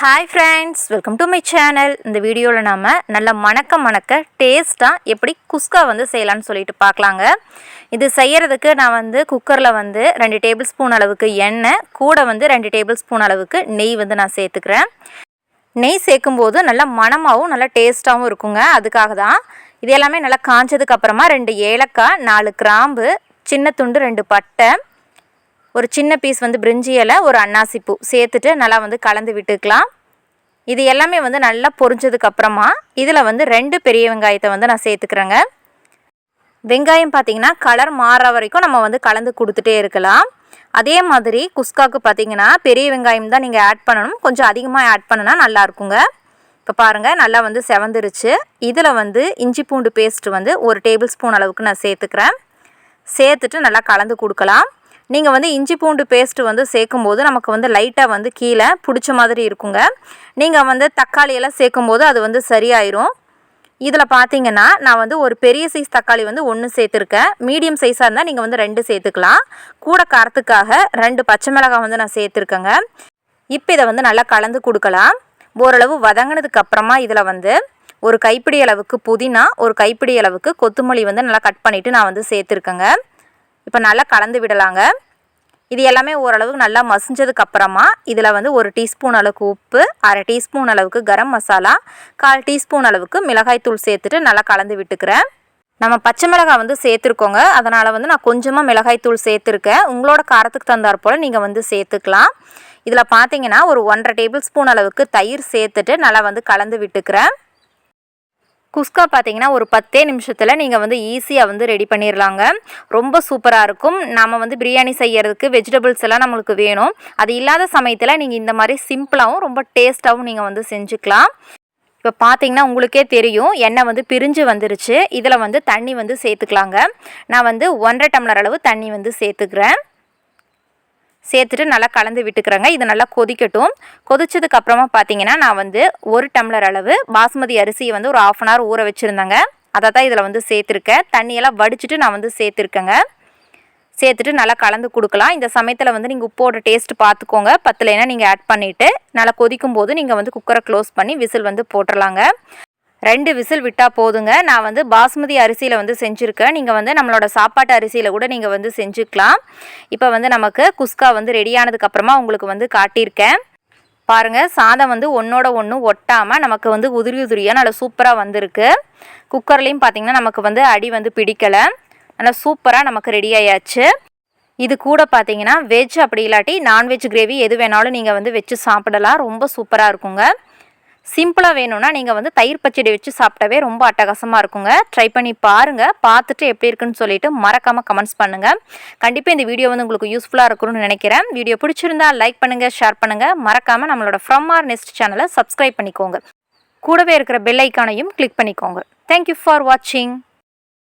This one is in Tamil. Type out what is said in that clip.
Hi friends welcome to my channel இந்த வீடியோவில் நாம் நல்ல மணக்க மணக்க டேஸ்ட்டாக எப்படி குஸ்கா வந்து செய்யலான்னு சொல்லிட்டு பார்க்கலாங்க. இது செய்கிறதுக்கு நான் வந்து குக்கரில் வந்து ரெண்டு டேபிள் ஸ்பூன் அளவுக்கு எண்ணெய் கூட வந்து ரெண்டு டேபிள் ஸ்பூன் அளவுக்கு நெய் வந்து நான் சேர்த்துக்கிறேன். நெய் சேர்க்கும்போது நல்லா மணமாகவும் நல்லா டேஸ்ட்டாகவும் இருக்குங்க. அதுக்காக தான் இது எல்லாமே நல்லா காஞ்சதுக்கு அப்புறமா ரெண்டு ஏலக்காய் நாலு கிராம்பு சின்ன துண்டு ரெண்டு பட்டை ஒரு சின்ன பீஸ் வந்து பிரிஞ்சி இலை ஒரு அன்னாசி பூ சேர்த்துட்டு நல்லா வந்து கலந்து விட்டுக்கலாம். இது எல்லாமே வந்து நல்லா பொரிஞ்சதுக்கப்புறமா இதில் வந்து ரெண்டு பெரிய வெங்காயத்தை வந்து நான் சேர்த்துக்கிறேங்க. வெங்காயம் பார்த்திங்கன்னா கலர் மாறுற வரைக்கும் நம்ம வந்து கலந்து கொடுத்துட்டே இருக்கலாம். அதே மாதிரி குஸ்காவுக்கு பார்த்திங்கன்னா பெரிய வெங்காயம் தான் நீங்கள் ஆட் பண்ணணும். கொஞ்சம் அதிகமாக ஆட் பண்ணினா நல்லாயிருக்குங்க இப்போ பாருங்கள் நல்லா வந்து செவந்துருச்சு. இதில் வந்து இஞ்சி பூண்டு பேஸ்ட்டு வந்து ஒரு டேபிள் ஸ்பூன் அளவுக்கு நான் சேர்த்துக்கிறேன். சேர்த்துட்டு நல்லா கலந்து கொடுக்கலாம். நீங்கள் வந்து இஞ்சி பூண்டு பேஸ்ட்டு வந்து சேர்க்கும்போது நமக்கு வந்து லைட்டாக வந்து கீழே பிடிச்ச மாதிரி இருக்குங்க. நீங்கள் வந்து தக்காளியெல்லாம் சேர்க்கும்போது அது வந்து சரியாயிரும். இதில் பார்த்தீங்கன்னா நான் வந்து ஒரு பெரிய சைஸ் தக்காளி வந்து ஒன்று சேர்த்துருக்கேன். மீடியம் சைஸாக இருந்தால் நீங்கள் வந்து ரெண்டு சேர்த்துக்கலாம். கூட காரத்துக்காக ரெண்டு பச்சை மிளகாய் வந்து நான் சேர்த்துருக்கேங்க. இப்போ இதை வந்து நல்லா கலந்து கொடுக்கலாம். ஓரளவு வதங்கினதுக்கு அப்புறமா இதில் வந்து ஒரு கைப்பிடி அளவுக்கு புதினா ஒரு கைப்பிடி அளவுக்கு கொத்தமல்லி வந்து நல்லா கட் பண்ணிவிட்டு நான் வந்து சேர்த்துருக்கேங்க. இப்போ நல்லா கலந்து விடலாங்க. இது எல்லாமே ஓரளவுக்கு நல்லா மசிஞ்சதுக்கு அப்புறமா இதில் வந்து ஒரு டீஸ்பூன் அளவுக்கு உப்பு அரை டீஸ்பூன் அளவுக்கு கரம் மசாலா கால் டீஸ்பூன் அளவுக்கு மிளகாய் தூள் சேர்த்துட்டு நல்லா கலந்து விட்டுக்கிறேன். நம்ம பச்சை மிளகாய் வந்து சேர்த்துருக்கோங்க. அதனால் வந்து நான் கொஞ்சமாக மிளகாய் தூள் சேர்த்துருக்கேன். உங்களோட காரத்துக்கு தந்தார் போல் நீங்கள் வந்து சேர்த்துக்கலாம். இதில் பார்த்தீங்கன்னா ஒரு ஒன்றரை டேபிள் ஸ்பூன் அளவுக்கு தயிர் சேர்த்துட்டு நல்லா வந்து கலந்து விட்டுக்கிறேன். குஸ்கா பார்த்தீங்கன்னா ஒரு பத்தே நிமிஷத்தில் நீங்கள் வந்து ஈஸியாக வந்து ரெடி பண்ணிடலாங்க ரொம்ப சூப்பராக இருக்கும். நாம் வந்து பிரியாணி செய்கிறதுக்கு வெஜிடபிள்ஸ் எல்லாம் நம்மளுக்கு வேணும். அது இல்லாத சமயத்தில் நீங்கள் இந்த மாதிரி சிம்பிளாகவும் ரொம்ப டேஸ்ட்டாகவும் நீங்கள் வந்து செஞ்சுக்கலாம். இப்போ பார்த்தீங்கன்னா உங்களுக்கே தெரியும் எண்ணெய் வந்து பிரிஞ்சு வந்துருச்சு. இதில் வந்து தண்ணி வந்து சேர்த்துக்கலாங்க. நான் வந்து ஒன்றரை டம்ளர் அளவு தண்ணி வந்து சேர்த்துக்கிறேன். சேர்த்துட்டு நல்லா கலந்து விட்டுக்கிறேங்க. இது நல்லா கொதிக்கட்டும். கொதிச்சதுக்கு அப்புறமா பார்த்தீங்கன்னா நான் வந்து ஒரு டம்ளர் அளவு பாஸ்மதி அரிசியை வந்து ஒரு ஆஃப் அன் ஹவர் ஊற வச்சுருந்தேங்க. அதை தான் இதில் வந்து சேர்த்துருக்கேன். தண்ணியெல்லாம் வடிச்சிட்டு நான் வந்து சேர்த்துருக்கேங்க. சேர்த்துட்டு நல்லா கலந்து கொடுக்கலாம். இந்த சமயத்தில் வந்து நீங்கள் உப்போட டேஸ்ட் பார்த்துக்கோங்க பத்துலைனா நீங்கள் ஆட் பண்ணிவிட்டு நல்லா கொதிக்கும் போது நீங்கள் வந்து குக்கரை க்ளோஸ் பண்ணி விசில் வந்து போட்டுடலாங்க ரெண்டு விசில் விட்டால் போதுங்க. நான் வந்து பாஸ்மதி அரிசியில் வந்து செஞ்சுருக்கேன். நீங்கள் வந்து நம்மளோட சாப்பாட்டு அரிசியில் கூட நீங்கள் வந்து செஞ்சுக்கலாம். இப்போ வந்து நமக்கு குஸ்கா வந்து ரெடியானதுக்கப்புறமா உங்களுக்கு வந்து காட்டியிருக்கேன். பாருங்கள் சாதம் வந்து ஒன்றோட ஒன்று ஒட்டாமல் நமக்கு வந்து உதிரி உதிரியாக நல்லா சூப்பராக வந்திருக்கு. குக்கர்லேயும் பார்த்திங்கன்னா நமக்கு வந்து அடி வந்து பிடிக்கலை. நல்லா சூப்பராக நமக்கு ரெடி ஆயாச்சு. இது கூட பார்த்தீங்கன்னா வெஜ் அப்படி இல்லாட்டி நான்வெஜ் கிரேவி எது வேணாலும் நீங்கள் வந்து வச்சு சாப்பிடலாம். ரொம்ப சூப்பராக இருக்குங்க. சிம்பிளாக வேணும்னா நீங்கள் வந்து தயிர் பச்சடி வச்சு சாப்பிட்டாவே ரொம்ப அட்டகாசமாக இருக்குங்க. ட்ரை பண்ணி பாருங்கள் பார்த்துட்டு எப்படி இருக்குன்னு சொல்லிட்டு மறக்காமல் கமெண்ட்ஸ் பண்ணுங்கள் கண்டிப்பாக இந்த வீடியோ வந்து உங்களுக்கு யூஸ்ஃபுல்லாக இருக்கும்னு நினைக்கிறேன். வீடியோ பிடிச்சிருந்தா லைக் பண்ணுங்கள் ஷேர் பண்ணுங்கள் மறக்காமல் நம்மளோட ஃப்ரம் ஆர் நெக்ஸ்ட் சேனலை சப்ஸ்கிரைப் பண்ணிக்கோங்க. கூடவே இருக்கிற பெல் ஐக்கானையும் கிளிக் பண்ணிக்கோங்க. தேங்க்யூ ஃபார் வாட்சிங்